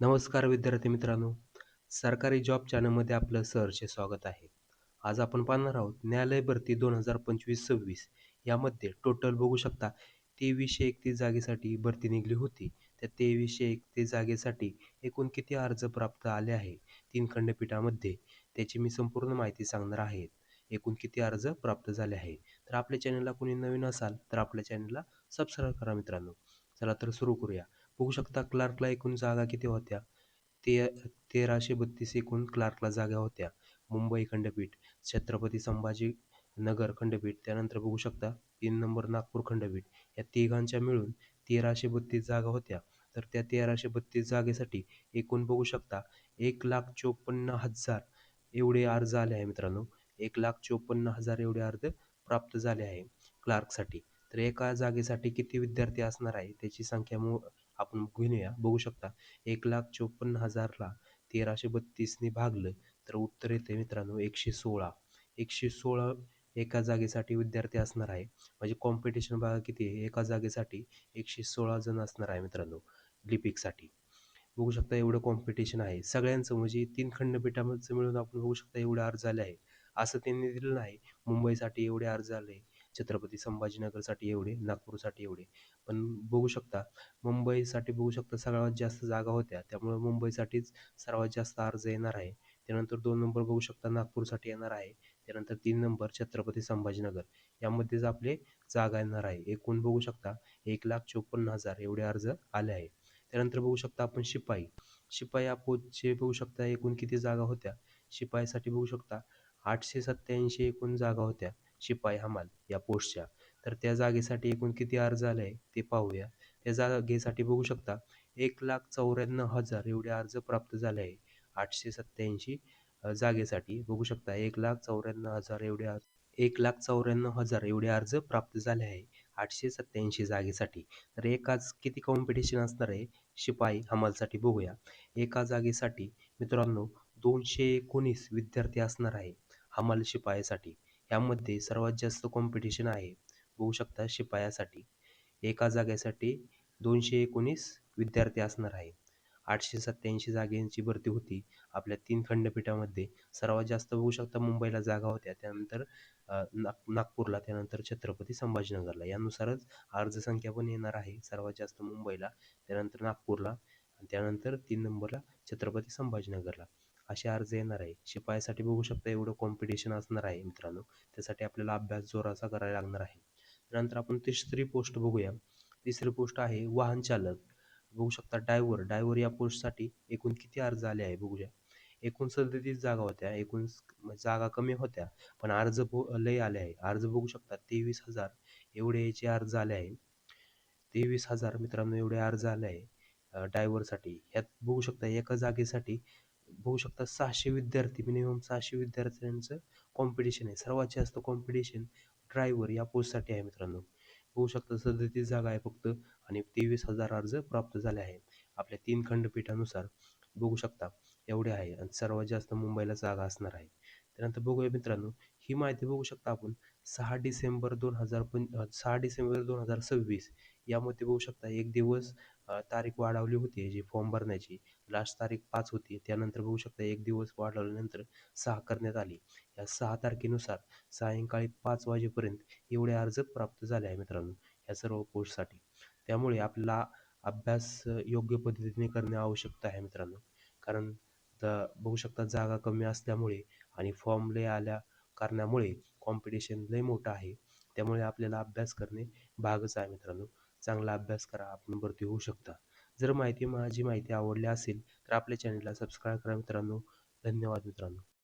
नमस्कार विद्यार्थी मित्रांनो. सरकारी जॉब चॅनलमध्ये आपलं सहर्षे स्वागत आहे. आज आपण पाहणार आहोत न्यायालय भरती दोन हजार पंचवीस सव्वीस यामध्ये टोटल बघू शकता तेवीसशे एकतीस जागेसाठी भरती निघली होती. त्या तेवीसशे एकतीस जागेसाठी एकूण किती अर्ज प्राप्त आले आहे? तीन खंडपीठामध्ये. त्याची मी संपूर्ण माहिती सांगणार आहे. एकूण किती अर्ज प्राप्त झाले आहे? तर आपल्या चॅनलला कोणी नवीन असाल तर आपल्या चॅनलला सबस्क्राईब करा मित्रांनो. चला तर सुरू करूया. बघू शकता क्लार्कला एकूण जागा किती होत्या? ते तेराशे बत्तीस एकूण क्लार्कला जागा होत्या. मुंबई खंडपीठ छत्रपती संभाजी नगर खंडपीठ त्यानंतर बघू शकता तीन नंबर नागपूर खंडपीठ. या तिघांच्या मिळून तेराशे बत्तीस जागा होत्या. तर त्या तेराशे बत्तीस जागेसाठी एकूण बघू शकता एक लाख चोपन्न हजार एवढे अर्ज आले आहे मित्रांनो. एक लाख चोपन्न हजार एवढे अर्ज प्राप्त झाले आहे क्लार्कसाठी. तर एका जागेसाठी किती विद्यार्थी असणार आहे? त्याची संख्या मो आपण घेऊया. बघू शकता एक लाख चोपन्न हजारला तेराशे बत्तीसने भागलं तर उत्तर येते मित्रांनो एकशे सोळा. एकशे सोळा एका जागेसाठी विद्यार्थी असणार आहे. म्हणजे कॉम्पिटिशन बघा किती आहे. एका जागेसाठी एकशे सोळा जण असणार आहे मित्रांनो लिपिकसाठी. बघू शकता एवढं कॉम्पिटिशन आहे. सगळ्यांचं म्हणजे तीन खंडपीठामध्ये मिळून आपण बघू शकता एवढे अर्ज आले आहे असं त्यांनी दिलं नाही. मुंबईसाठी एवढे अर्ज आले. छत्रपती संभाजीनगरसाठी एवढे नागपूरसाठी एवढे. पण बघू शकता मुंबईसाठी बघू शकता सगळ्यात जास्त जागा होत्या. त्यामुळे मुंबईसाठीच सर्वात जास्त अर्ज येणार आहे. त्यानंतर दोन नंबर बघू शकता नागपूरसाठी येणार आहे. त्यानंतर तीन नंबर छत्रपती संभाजीनगर. यामध्येच आपले जागा येणार आहे. एकूण बघू शकता एक लाख चोपन्न हजार एवढे अर्ज आले आहे. त्यानंतर बघू शकता आपण शिपाई. शिपाई आपोचे बघू शकता एकूण किती जागा होत्या. शिपाईसाठी बघू शकता आठशे सत्त्याऐंशी एकूण जागा होत्या. शिपाई हमाल या पोस्टच्या तर त्या जागेसाठी एकूण किती अर्ज आले आहे ते पाहूया. त्या जागेसाठी बघू शकता एक लाख चौऱ्याण्णव हजार एवढे अर्ज प्राप्त झाले आहे. आठशे सत्त्याऐंशी जागेसाठी बघू शकता एक लाख चौऱ्याण्णव हजार एवढे एक लाख चौऱ्याण्णव हजार एवढे अर्ज प्राप्त झाले आहे आठशे सत्त्याऐंशी जागेसाठी. तर एकाच किती कॉम्पिटिशन असणार आहे? शिपाई हमालसाठी बघूया. एका जागेसाठी मित्रांनो दोनशे एकोणीस विद्यार्थी असणार आहे हमाल शिपायासाठी. ह्यामध्ये सर्वात जास्त कॉम्पिटिशन आहे. बघू शकता शिपायासाठी. एका जागेसाठी दोनशे एकोणीस विद्यार्थी असणार आहे. आठशे सत्त्याऐंशी जागेंची भरती होती. आपल्या तीन खंडपीठामध्ये सर्वात जास्त बघू शकता मुंबईला जागा होत्या. त्यानंतर नाग नागपूरला त्यानंतर छत्रपती संभाजीनगरला. यानुसारच अर्जसंख्या पण येणार आहे. सर्वात जास्त मुंबईला त्यानंतर नागपूरला आणि त्यानंतर तीन नंबरला छत्रपती संभाजीनगरला. असे अर्ज येणार आहे. शिपायासाठी बघू शकता एवढं कॉम्पिटिशन असणार आहे मित्रांनो. त्यासाठी आपल्याला अभ्यास जोराचा करायला लागणार आहे. त्यानंतर आपण तिसरी पोस्ट बघूया. तिसरी पोस्ट आहे वाहन चालक. बघू शकता डायव्हर डायव्हर या पोस्टसाठी एकूण किती अर्ज आले आहे बघूया. एकूण सदतीस जागा होत्या. एकूण जागा कमी होत्या. पण अर्ज लय आले आहे. अर्ज बघू शकता तेवीस हजार एवढे याचे अर्ज आले आहे. तेवीस हजार मित्रांनो एवढे अर्ज आले आहे डायव्हरसाठी ह्यात बघू शकता एका जागेसाठी बघू शकता सहाशे विद्यार्थी मिनिमम सहाशे विद्यार्थ्यांचं कॉम्पिटिशन आहे. सर्वात जास्त कॉम्पिटिशन ड्रायव्हर या पोस्टसाठी आहे मित्रांनो. होऊ शकतं सदतीस जागा आहे फक्त आणि तेवीस हजार अर्ज प्राप्त झाले आहे आपल्या तीन खंडपीठानुसार बघू शकता एवढे आहे आणि सर्वात जास्त मुंबईला जागा असणार आहे. त्यानंतर बघूया मित्रांनो ही माहिती बघू शकता आपण सहा डिसेंबर दोन हजार पं सहा डिसेंबर दोन हजार सव्वीस यामध्ये बघू शकता एक दिवस तारीख वाढवली होती जी फॉर्म भरण्याची. लास्ट तारीख पाच होती. त्यानंतर बघू शकता एक दिवस वाढवल्यानंतर सहा करण्यात आली. या सहा तारखेनुसार सायंकाळी पाच वाजेपर्यंत एवढे अर्ज प्राप्त झाले आहे मित्रांनो या सर्व पोस्टसाठी त्यामुळे आपला अभ्यास योग्य पद्धतीने करणे आवश्यकता आहे मित्रांनो. कारण बघू शकता जागा कमी असल्यामुळे आणि फॉर्म लय आल्या कारणामुळे कॉम्पिटिशन लय मोठं आहे. त्यामुळे आपल्याला अभ्यास करणे भागच आहे मित्रांनो. चांगला अभ्यास करा आपण भरती होऊ शकता. जर माहिती माझी माहिती आवडली असेल तर आपल्या चॅनलला सबस्क्राईब करा मित्रांनो. धन्यवाद मित्रांनो.